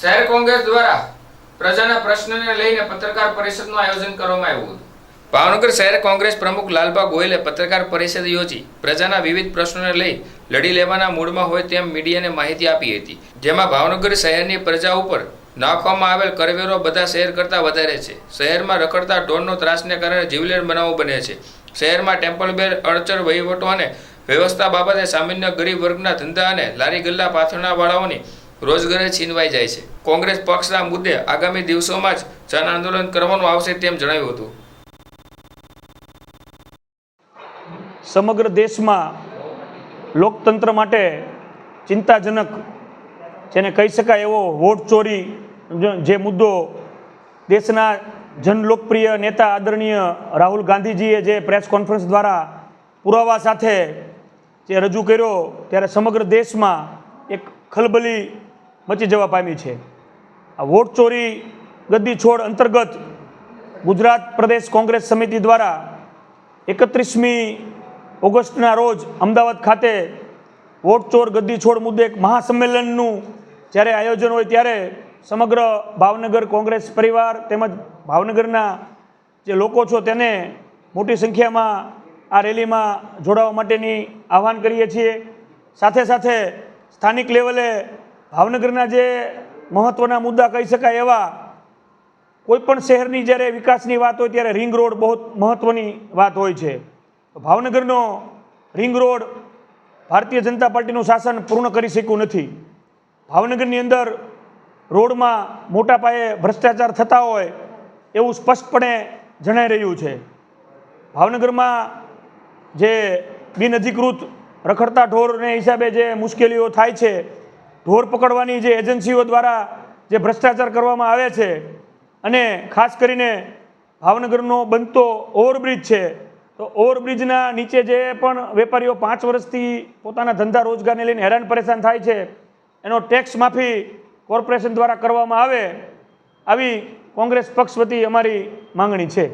શહેર કોંગ્રેસ દ્વારા પ્રજાના પ્રશ્નને લઈને પત્રકાર પરિષદનું આયોજન કરવામાં આવ્યું હતું. ભાવનગર શહેર કોંગ્રેસ પ્રમુખ લાલબા ગોયલે પત્રકાર પરિષદ યોજી પ્રજાના વિવિધ પ્રશ્નોને લઈ લડી લેવાના મૂડમાં હોય તેમ મીડિયાને માહિતી આપી હતી. જેમાં ભાવનગર શહેરની પ્રજા ઉપર નાખવામાં આવેલ કરવેરો બધા શહેર કરતાં વધારે છે. શહેરમાં રખડતા ઢોરનો ત્રાસને કારણે જીવલેણ બનાવો બને છે. શહેરમાં ટેમ્પલ બેર, અડચણ, વહીવટો અને વ્યવસ્થા બાબતે સામાન્ય ગરીબ વર્ગના ધંધા અને લારી ગલ્લા પાથરણાવાળાઓની રોજગારી છીનવાઈ જાય છે. કોંગ્રેસ પક્ષના મુદ્દે આગામી દિવસોમાં જ જન આંદોલન કરવાનું આવશે તેમ જણાવ્યું હતું. સમગ્ર દેશમાં લોકતંત્ર માટે ચિંતાજનક જેને કહી શકાય એવો વોટ ચોરી જે મુદ્દો દેશના જનલોકપ્રિય નેતા આદરણીય રાહુલ ગાંધીજીએ જે પ્રેસ કોન્ફરન્સ દ્વારા પુરાવા સાથે જે રજૂ કર્યો, ત્યારે સમગ્ર દેશમાં એક ખલબલી મચી જવા પામી છે. આ વોટ ચોરી ગદ્દી છોડ અંતર્ગત ગુજરાત પ્રદેશ કોંગ્રેસ સમિતિ દ્વારા એકત્રીસમી ઓગસ્ટના રોજ અમદાવાદ ખાતે વોટ ચોર ગદ્દી છોડ મુદ્દે એક મહાસંમેલનનું જ્યારે આયોજન હોય ત્યારે સમગ્ર ભાવનગર કોંગ્રેસ પરિવાર તેમજ ભાવનગરના જે લોકો છો તેને મોટી સંખ્યામાં આ રેલીમાં જોડાવા માટેની આહવાન કરીએ છીએ. સાથે સાથે સ્થાનિક લેવલે ભાવનગરના જે મહત્ત્વના મુદ્દા કહી શકાય એવા કોઈપણ શહેરની જ્યારે વિકાસની વાત હોય ત્યારે રિંગ રોડ બહુ મહત્ત્વની વાત હોય છે. ભાવનગરનો રિંગ રોડ ભારતીય જનતા પાર્ટીનું શાસન પૂર્ણ કરી શક્યું નથી. ભાવનગરની અંદર રોડમાં મોટા પાયે ભ્રષ્ટાચાર થતા હોય એવું સ્પષ્ટપણે જણાઈ રહ્યું છે. ભાવનગરમાં જે બિનઅધિકૃત રખડતા ઢોરને હિસાબે જે મુશ્કેલીઓ થાય છે ઢોર પકડવાની જે એજન્સીઓ દ્વારા જે ભ્રષ્ટાચાર કરવામાં આવે છે અને ખાસ કરીને ભાવનગરનો બનતો ઓવરબ્રિજ છે, તો ઓવરબ્રિજના નીચે જે પણ વેપારીઓ પાંચ વર્ષથી પોતાના ધંધા રોજગારને લઈને હેરાન પરેશાન થાય છે, એનો ટેક્સ માફી કોર્પોરેશન દ્વારા કરવામાં આવે, આવી કોંગ્રેસ પક્ષ વતી અમારી માંગણી છે.